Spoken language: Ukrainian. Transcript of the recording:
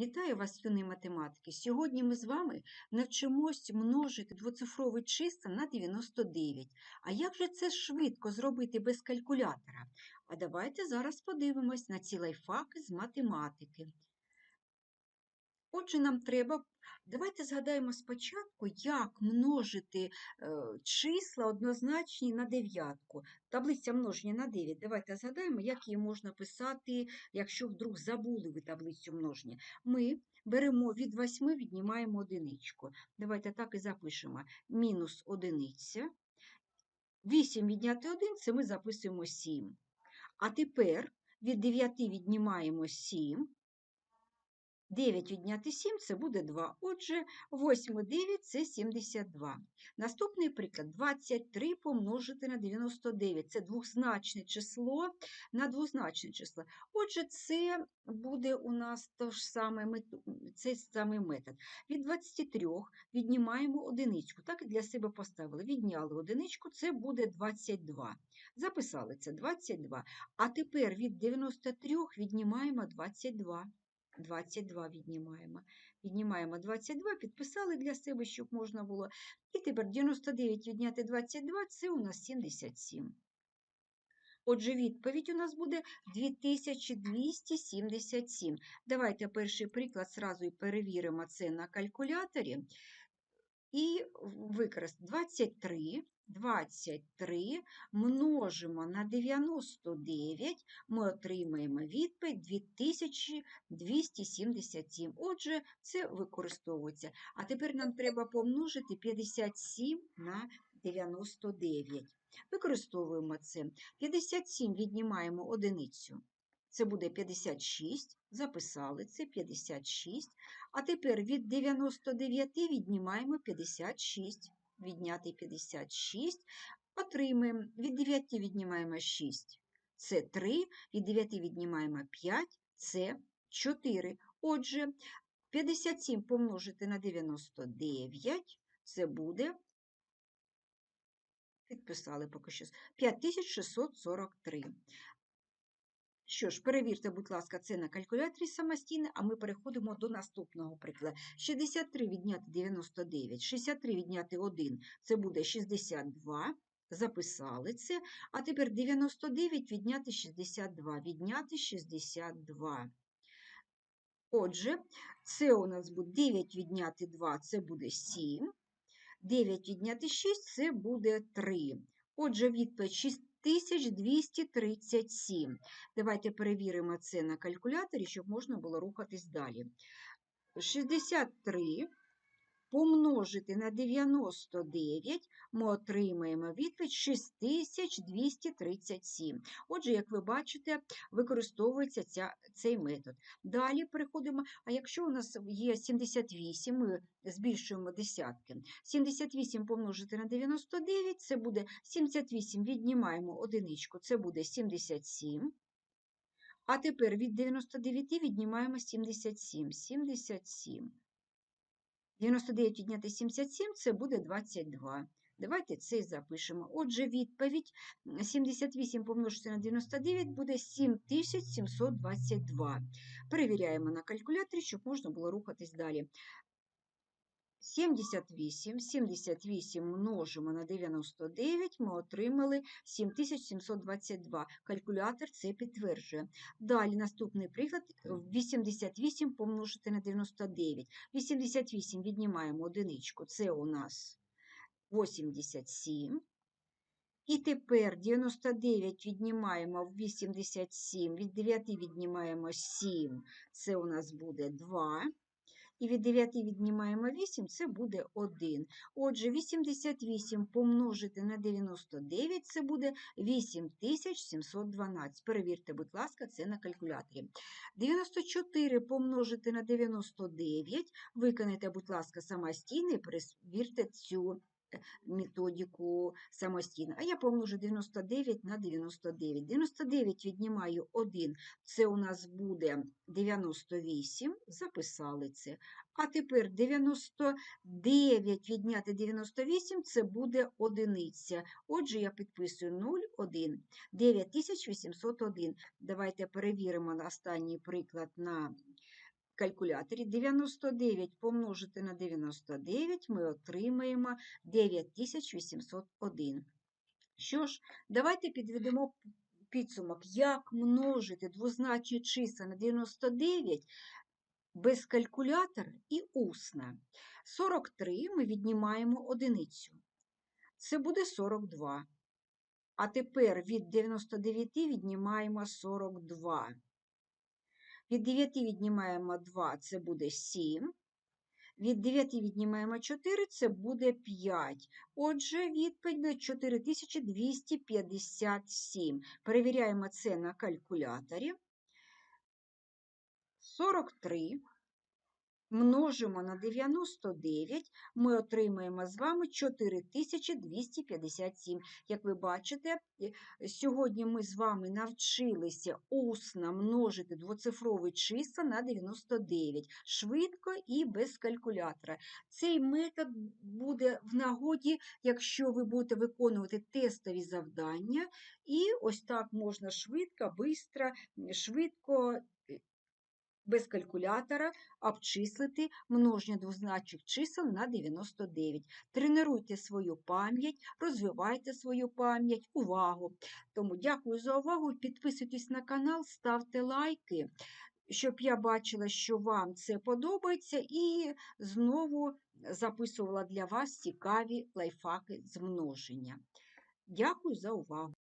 Вітаю вас, юні математики! Сьогодні ми з вами навчимось множити двоцифрові числа на 99. А як же це швидко зробити без калькулятора? А давайте зараз подивимось на ці лайфхаки з математики. Отже, нам треба. Давайте згадаємо спочатку, як множити е, числа однозначні на дев'ятку. Таблиця множення на 9. Давайте згадаємо, як її можна писати, якщо вдруг забули ви таблицю множення. Ми беремо від 8, віднімаємо одиничку. Давайте так і запишемо. Мінус одиниця. 8 відняти 1 – це ми записуємо 7. А тепер від 9 віднімаємо 7. 9 відняти 7 це буде 2. Отже, 8 9 це 72. Наступний приклад 23 помножити на 99. Це двозначне число на двозначне число. Отже, це буде у нас то цей самий метод. Від 23 віднімаємо одиничку. Так і для себе поставили. Відняли одиничку, це буде 22. Записали це 22. А тепер від 93 віднімаємо 22. 22 віднімаємо. Віднімаємо 22, підписали для себе, щоб можна було. І тепер 99 відняти 22 – це у нас 77. Отже, відповідь у нас буде 2277. Давайте перший приклад зразу і перевіримо це на калькуляторі. І використаємо 23, 23 множимо на 99, ми отримаємо відповідь 2277. Отже, це використовується. А тепер нам треба помножити 57 на 99. Використовуємо це. 57 віднімаємо одиницю. Це буде 56, записали це 56. А тепер від 99 віднімаємо 56. Відняти 56. Отримаємо від 9 віднімаємо 6. Це 3. Від 9 віднімаємо 5. Це 4. Отже, 57 помножити на 99. Це буде. Підписали поки що. 5643. Що ж, перевірте, будь ласка, це на калькуляторі самостійно, а ми переходимо до наступного прикладу. 63 відняти 99, 63 відняти 1 – це буде 62. Записали це. А тепер 99 відняти 62. Відняти 62. Отже, це у нас буде 9 відняти 2 – це буде 7. 9 відняти 6 – це буде 3. Отже, відповідь 6. 1237. Давайте перевіримо це на калькуляторі, щоб можна було рухатись далі. 63 помножити на 99 ми отримаємо відповідь 6237. Отже, як ви бачите, використовується ця, цей метод. Далі переходимо, а якщо у нас є 78, ми збільшуємо десятки. 78 помножити на 99, це буде 78, віднімаємо одиничку, це буде 77. А тепер від 99 віднімаємо 77. 77. 99 відняти 77 це буде 22. Давайте це і запишемо. Отже, відповідь 78 помножити на 99 буде 7722. Перевіряємо на калькуляторі, щоб можна було рухатись далі. 78, 78 множимо на 99, ми отримали 7722. Калькулятор це підтверджує. Далі наступний приклад 88 помножити на 99. 88 віднімаємо одиничку, це у нас 87. І тепер 99 віднімаємо 87, від 9 віднімаємо 7, це у нас буде 2. І від 9 віднімаємо 8, це буде 1. Отже, 88 помножити на 99, це буде 8712. Перевірте, будь ласка, це на калькуляторі. 94 помножити на 99, виконайте, будь ласка, самостійно і перевірте цю методику самостійно. А я помножу 99 на 99. 99 віднімаю 1, це у нас буде 98, записали це. А тепер 99 відняти 98, це буде одиниця. Отже, я підписую 0, 1, 9801. Давайте перевіримо останній приклад на калькуляторі 99 помножити на 99 ми отримаємо 9801. Що ж, давайте підведемо підсумок, як множити двозначні числа на 99 без калькулятора і усно. 43 ми віднімаємо одиницю. Це буде 42. А тепер від 99 віднімаємо 42. Від 9 віднімаємо 2, це буде 7. Від 9 віднімаємо 4, це буде 5. Отже, відповідь 4257. Перевіряємо це на калькуляторі. 43 множимо на 99, ми отримаємо з вами 4257. Як ви бачите, е, сьогодні ми з вами навчилися усно множити двоцифрові числа на 99, швидко і без калькулятора. Цей метод буде в нагоді, якщо ви будете виконувати тестові завдання, і ось так можна швидко, бистро, швидко без калькулятора обчислити множення двозначних чисел на 99. Тренуйте свою пам'ять, розвивайте свою пам'ять, увагу. Тому дякую за увагу. Підписуйтесь на канал, ставте лайки, щоб я бачила, що вам це подобається, і знову записувала для вас цікаві лайфхаки з множення. Дякую за увагу!